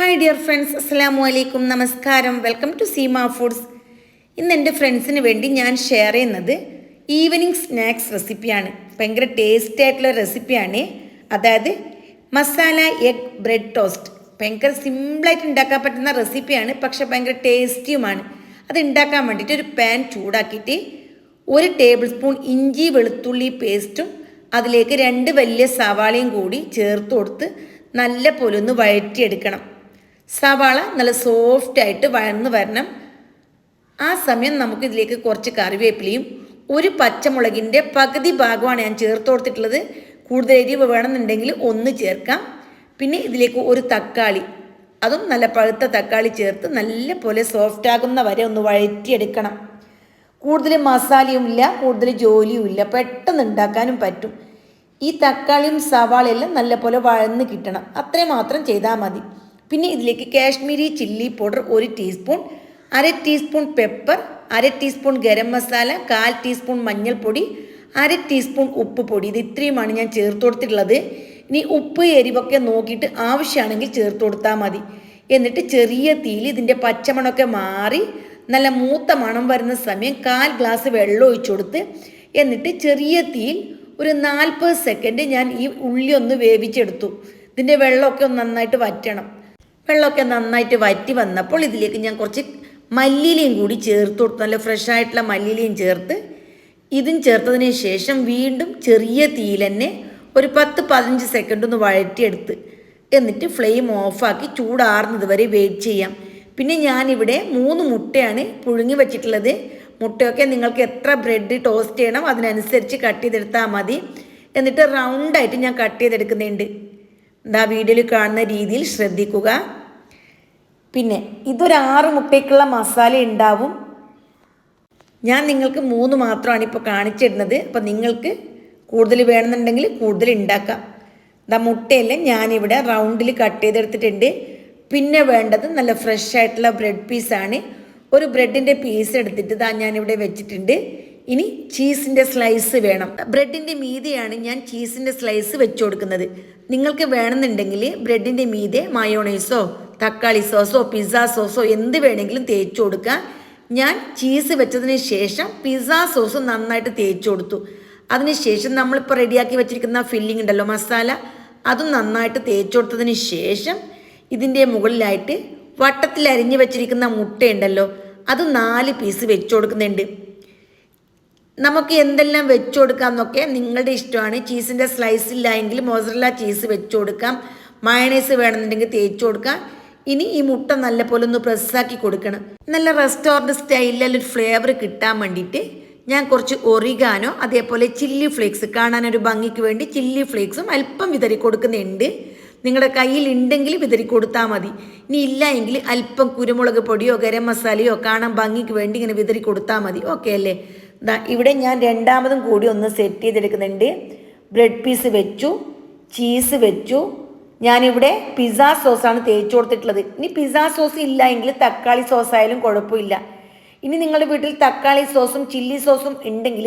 Hi dear friends അസ്സാമു അലൈക്കും നമസ്കാരം welcome to Seema foods ഇന്ന് എന്റെ ഫ്രണ്ട്സിന് വേണ്ടി ഞാൻ ഷെയർ ചെയ്യുന്നത് ഈവനിങ് സ്നാക്സ് റെസിപ്പിയാണ് ഭയങ്കര ടേസ്റ്റി ആയിട്ടുള്ള റെസിപ്പിയാണ് അതായത് മസാല എഗ് ബ്രെഡ് ടോസ്റ്റ് ഭയങ്കര സിമ്പിളായിട്ട് ഉണ്ടാക്കാൻ പറ്റുന്ന റെസിപ്പിയാണ് പക്ഷെ ഭയങ്കര ടേസ്റ്റിയുമാണ് അത് ഉണ്ടാക്കാൻ വേണ്ടിയിട്ട് ഒരു പാൻ ചൂടാക്കിയിട്ട് ഒരു ടേബിൾ സ്പൂൺ ഇഞ്ചി വെളുത്തുള്ളി പേസ്റ്റും അതിലേക്ക് രണ്ട് വലിയ സവാളയും കൂടി ചേർത്ത് കൊടുത്ത് നല്ല പോലെ ഒന്ന് വഴറ്റിയെടുക്കണം. സവാള നല്ല സോഫ്റ്റ് ആയിട്ട് വഴന്ന് വരണം. ആ സമയം നമുക്ക് ഇതിലേക്ക് കുറച്ച് കറിവേപ്പിലയും ഒരു പച്ചമുളകിന്റെ പകുതി ഭാഗമാണ് ഞാൻ ചേർത്ത് കൊടുത്തിട്ടുള്ളത്. കൂടുതൽ എരിവ് വേണമെന്നുണ്ടെങ്കിൽ ഒന്ന് ചേർക്കാം. പിന്നെ ഇതിലേക്ക് ഒരു തക്കാളി അതും നല്ല പഴുത്ത തക്കാളി ചേർത്ത് നല്ല പോലെ സോഫ്റ്റ് ആകുന്ന വരെ ഒന്ന് വഴറ്റിയെടുക്കണം. കൂടുതൽ മസാലയും ഇല്ല കൂടുതൽ ജോലിയും ഇല്ല പെട്ടെന്ന് ഉണ്ടാക്കാനും പറ്റും. ഈ തക്കാളിയും സവാളയെല്ലാം നല്ല പോലെ വഴന്ന് കിട്ടണം. അത്രയും മാത്രം ചെയ്താൽ മതി. പിന്നെ ഇതിലേക്ക് കാശ്മീരി ചില്ലി പൗഡർ ഒരു ടീസ്പൂൺ അര ടീസ്പൂൺ പെപ്പർ അര ടീസ്പൂൺ ഗരം മസാല കാൽ ടീസ്പൂൺ മഞ്ഞൾപ്പൊടി അര ടീസ്പൂൺ ഉപ്പ് പൊടി. ഇത് ഇത്രയുമാണ് ഞാൻ ചേർത്ത് കൊടുത്തിട്ടുള്ളത്. ഇനി ഉപ്പ് എരിവൊക്കെ നോക്കിയിട്ട് ആവശ്യമാണെങ്കിൽ ചേർത്ത് കൊടുത്താൽ മതി. എന്നിട്ട് ചെറിയ തീയിൽ ഇതിന്റെ പച്ചമണമൊക്കെ മാറി നല്ല മൂത്ത മണം വരുന്ന സമയം കാൽ ഗ്ലാസ് വെള്ളം ഒഴിച്ചു കൊടുത്ത് എന്നിട്ട് ചെറിയ തീയിൽ ഒരു നാൽപ്പത് സെക്കൻഡ് ഞാൻ ഈ ഉള്ളി ഒന്ന് വേവിച്ചെടുത്തു. ഇതിന്റെ വെള്ളമൊക്കെ ഒന്ന് നന്നായിട്ട് വറ്റണം. വെള്ളമൊക്കെ നന്നായിട്ട് വറ്റി വന്നപ്പോൾ ഇതിലേക്ക് ഞാൻ കുറച്ച് മല്ലിയിലയും കൂടി ചേർത്ത് കൊടുത്തു. നല്ല ഫ്രഷ് ആയിട്ടുള്ള മല്ലിയിലയും ചേർത്ത്. ഇതും ചേർത്തതിന് ശേഷം വീണ്ടും ചെറിയ തീയിൽ തന്നെ ഒരു പത്ത് പതിനഞ്ച് സെക്കൻഡ് ഒന്ന് വഴറ്റിയെടുത്ത് എന്നിട്ട് ഫ്ലെയിം ഓഫാക്കി ചൂടാറുന്നത് വരെ വെയിറ്റ് ചെയ്യാം. പിന്നെ ഞാനിവിടെ മൂന്ന് മുട്ടയാണ് പുഴുങ്ങി വെച്ചിട്ടുള്ളത്. മുട്ടയൊക്കെ നിങ്ങൾക്ക് എത്ര ബ്രെഡ് ടോസ്റ്റ് ചെയ്യണം അതിനനുസരിച്ച് കട്ട് ചെയ്തെടുത്താൽ മതി. എന്നിട്ട് റൗണ്ടായിട്ട് ഞാൻ കട്ട് ചെയ്തെടുക്കുന്നുണ്ട്. എന്താ വീഡിയോയിൽ കാണുന്ന രീതിയിൽ ശ്രദ്ധിക്കുക. പിന്നെ ഇതൊരു ആറ് മുട്ടയ്ക്കുള്ള മസാല ഉണ്ടാവും. ഞാൻ നിങ്ങൾക്ക് മൂന്ന് മാത്രമാണ് ഇപ്പോൾ കാണിച്ചിരുന്നത്. അപ്പോൾ നിങ്ങൾക്ക് കൂടുതൽ വേണമെന്നുണ്ടെങ്കിൽ കൂടുതൽ ഉണ്ടാക്കാം. ദാ മുട്ടയെല്ലാം ഞാനിവിടെ റൗണ്ടിൽ കട്ട് ചെയ്തെടുത്തിട്ടുണ്ട്. പിന്നെ വേണ്ടത് നല്ല ഫ്രഷ് ആയിട്ടുള്ള ബ്രെഡ് പീസാണ് ഒരു ബ്രെഡിന്റെ പീസ് എടുത്തിട്ട് ദാ ഞാനിവിടെ വെച്ചിട്ടുണ്ട്. ഇനി ചീസിന്റെ സ്ലൈസ് വേണം. ബ്രെഡിന്റെ മീതെയാണ് ഞാൻ ചീസിന്റെ സ്ലൈസ് വെച്ച് കൊടുക്കുന്നത്. നിങ്ങൾക്ക് വേണമെന്നുണ്ടെങ്കിൽ ബ്രെഡിന്റെ മീതെ മയോണൈസോ തക്കാളി സോസോ പിസ്സ സോസോ എന്ത് വേണമെങ്കിലും തേച്ച് കൊടുക്കുക ഞാൻ ചീസ് വെച്ചതിന് ശേഷം പിസ്സ സോസ് നന്നായിട്ട് തേച്ച് കൊടുത്തു. അതിനുശേഷം നമ്മളിപ്പോൾ റെഡിയാക്കി വെച്ചിരിക്കുന്ന ഫില്ലിംഗ് ഉണ്ടല്ലോ മസാല അതും നന്നായിട്ട് തേച്ച് കൊടുത്തതിന് ശേഷം ഇതിന്റെ മുകളിലായിട്ട് വട്ടത്തിൽ അരിഞ്ഞു വെച്ചിരിക്കുന്ന മുട്ടയുണ്ടല്ലോ അത് നാല് പീസ് വെച്ച് കൊടുക്കുന്നുണ്ട്. നമുക്ക് എന്തെല്ലാം വെച്ച് കൊടുക്കാമെന്നൊക്കെ നിങ്ങളുടെ ഇഷ്ടമാണ്. ചീസിന്റെ സ്ലൈസ് ഇല്ലായെങ്കിൽ മോസറല്ല ചീസ് വെച്ച് കൊടുക്കാം. മയണൈസ് വേണമെന്നുണ്ടെങ്കിൽ തേച്ച് കൊടുക്കാം. ഇനി ഈ മുട്ട നല്ല പോലെ ഒന്ന് പ്രസ്സാക്കി കൊടുക്കണം. നല്ല റെസ്റ്റോറന്റ് സ്റ്റൈലിൽ ഒരു ഫ്ലേവർ കിട്ടാൻ വേണ്ടിയിട്ട് ഞാൻ കുറച്ച് ഒറിഗാനോ അതേപോലെ ചില്ലി ഫ്ലേക്സ് കാണാൻ ഒരു ഭംഗിക്ക് വേണ്ടി ചില്ലി ഫ്ലേക്സും അല്പം വിതറി കൊടുക്കുന്നുണ്ട്. നിങ്ങളുടെ കയ്യിൽ ഉണ്ടെങ്കിൽ വിതറി കൊടുത്താൽ മതി. ഇനി ഇല്ല എങ്കിൽ അല്പം കുരുമുളക് പൊടിയോ ഗരം മസാലയോ കാണാൻ ഭംഗിക്ക് വേണ്ടി ഇങ്ങനെ വിതറി കൊടുത്താൽ മതി. ഓക്കെ അല്ലേ? ദാ ഇവിടെ ഞാൻ രണ്ടാമതും കൂടി ഒന്ന് സെറ്റ് ചെയ്തെടുക്കുന്നുണ്ട്. ബ്രെഡ് പീസ് വെച്ചു ചീസ് വെച്ചു ഞാനിവിടെ പിസ്സ സോസാണ് തേച്ച് കൊടുത്തിട്ടുള്ളത്. ഇനി പിസ്സ സോസ് ഇല്ല എങ്കിൽ തക്കാളി സോസ് ആയാലും കുഴപ്പമില്ല. ഇനി നിങ്ങളുടെ വീട്ടിൽ തക്കാളി സോസും ചില്ലി സോസും ഉണ്ടെങ്കിൽ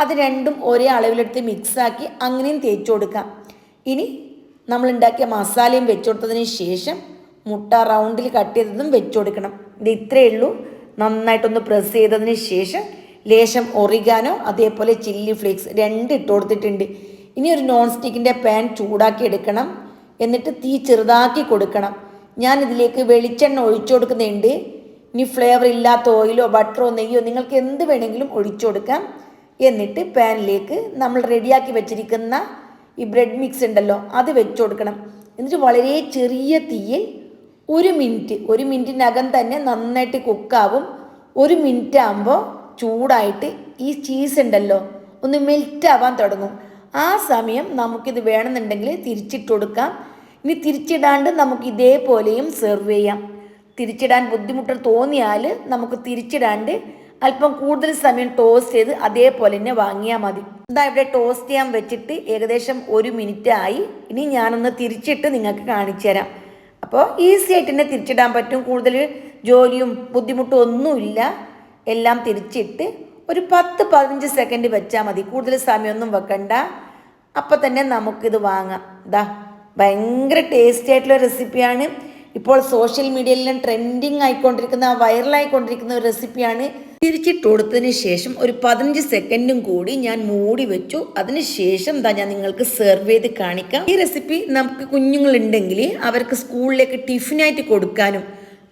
അത് രണ്ടും ഒരേ അളവിലെടുത്ത് മിക്സാക്കി അങ്ങനെയും തേച്ച് കൊടുക്കാം. ഇനി നമ്മൾ ഉണ്ടാക്കിയ മസാലയും വെച്ച് കൊടുത്തതിന് ശേഷം മുട്ട റൗണ്ടിൽ കട്ട് ചെയ്തതും വെച്ച് കൊടുക്കണം. ഇത് ഇത്രയേ ഉള്ളൂ. നന്നായിട്ടൊന്ന് പ്രസ് ചെയ്തതിന് ശേഷം ലേശം ഒറിഗാനോ അതേപോലെ ചില്ലി ഫ്ലേക്സ് രണ്ട് ഇട്ട് കൊടുത്തിട്ടുണ്ട്. ഇനി ഒരു നോൺ സ്റ്റിക്കിന്റെ പാൻ ചൂടാക്കി എടുക്കണം. എന്നിട്ട് തീ ചെറുതാക്കി കൊടുക്കണം. ഞാൻ ഇതിലേക്ക് വെളിച്ചെണ്ണ ഒഴിച്ചു കൊടുക്കുന്നുണ്ട്. ഇനി ഫ്ലേവർ ഇല്ലാത്ത ഓയിലോ ബട്ടറോ നെയ്യോ നിങ്ങൾക്ക് എന്ത് വേണമെങ്കിലും ഒഴിച്ചു കൊടുക്കാം. എന്നിട്ട് പാനിലേക്ക് നമ്മൾ റെഡിയാക്കി വെച്ചിരിക്കുന്ന ഈ ബ്രെഡ് മിക്സ് ഉണ്ടല്ലോ അത് വെച്ചു കൊടുക്കണം. എന്നിട്ട് വളരെ ചെറിയ തീയിൽ ഒരു മിനിറ്റ് ഒരു മിനിറ്റിനകം തന്നെ നന്നായിട്ട് കുക്കാവും ഒരു മിനിറ്റ് ആകുമ്പോൾ ചൂടായിട്ട് ഈ ചീസ് ഉണ്ടല്ലോ ഒന്ന് മെൽറ്റ് ആവാൻ തുടങ്ങും. ആ സമയം നമുക്കിത് വേണമെന്നുണ്ടെങ്കിൽ തിരിച്ചിട്ട് കൊടുക്കാം. ഇനി തിരിച്ചിടാണ്ട് നമുക്ക് ഇതേപോലെയും സെർവ് ചെയ്യാം. തിരിച്ചിടാൻ ബുദ്ധിമുട്ട് തോന്നിയാൽ നമുക്ക് തിരിച്ചിടാണ്ട് അല്പം കൂടുതൽ സമയം ടോസ്റ്റ് ചെയ്ത് അതേപോലെ തന്നെ വാങ്ങിയാൽ മതി. ഇതാ ഇവിടെ ടോസ്റ്റ് ചെയ്യാൻ വെച്ചിട്ട് ഏകദേശം ഒരു മിനിറ്റ് ആയി. ഇനി ഞാനൊന്ന് തിരിച്ചിട്ട് നിങ്ങൾക്ക് കാണിച്ചു തരാം. അപ്പോൾ ഈസി ആയിട്ട് തന്നെ തിരിച്ചിടാൻ പറ്റും. കൂടുതൽ ജോലിയും ബുദ്ധിമുട്ടും ഒന്നുമില്ല. എല്ലാം തിരിച്ചിട്ട് ഒരു പത്ത് പതിനഞ്ച് സെക്കൻഡ് വെച്ചാൽ മതി. കൂടുതൽ സമയമൊന്നും വെക്കണ്ട. അപ്പം തന്നെ നമുക്കിത് വാങ്ങാം. ഇതാ ഭയങ്കര ടേസ്റ്റി ആയിട്ടുള്ള റെസിപ്പിയാണ് ഇപ്പോൾ സോഷ്യൽ മീഡിയയിലെല്ലാം ട്രെൻഡിങ് ആയിക്കൊണ്ടിരിക്കുന്ന വൈറലായിക്കൊണ്ടിരിക്കുന്ന ഒരു റെസിപ്പിയാണ് തിരിച്ചിട്ട് കൊടുത്തതിന് ശേഷം ഒരു പതിനഞ്ച് സെക്കൻഡും കൂടി ഞാൻ മൂടി വെച്ചു. അതിന് ശേഷം എന്താ ഞാൻ നിങ്ങൾക്ക് സെർവ് ചെയ്ത് കാണിക്കാം. ഈ റെസിപ്പി നമുക്ക് കുഞ്ഞുങ്ങളുണ്ടെങ്കിൽ അവർക്ക് സ്കൂളിലേക്ക് ടിഫിനായിട്ട് കൊടുക്കാനും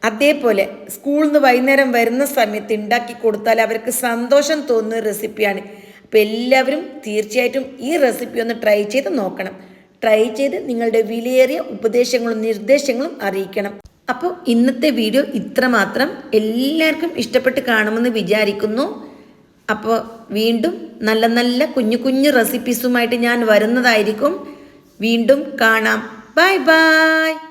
അതേപോലെ സ്കൂളിൽ നിന്ന് വൈകുന്നേരം വരുന്ന സമയത്ത് ഉണ്ടാക്കി കൊടുത്താൽ അവർക്ക് സന്തോഷം തോന്നുന്ന റെസിപ്പിയാണ് അപ്പോൾ എല്ലാവരും തീർച്ചയായിട്ടും ഈ റെസിപ്പി ഒന്ന് ട്രൈ ചെയ്ത് നോക്കണം. ട്രൈ ചെയ്ത് നിങ്ങളുടെ വിലയേറിയ ഉപദേശങ്ങളും നിർദ്ദേശങ്ങളും അറിയിക്കണം. അപ്പോൾ ഇന്നത്തെ വീഡിയോ ഇത്രമാത്രം എല്ലാവർക്കും ഇഷ്ടപ്പെട്ട് കാണുമെന്ന് വിചാരിക്കുന്നു. അപ്പോൾ വീണ്ടും നല്ല നല്ല കുഞ്ഞു കുഞ്ഞു റെസിപ്പീസുമായിട്ട് ഞാൻ വരുന്നതായിരിക്കും. വീണ്ടും കാണാം. Bye bye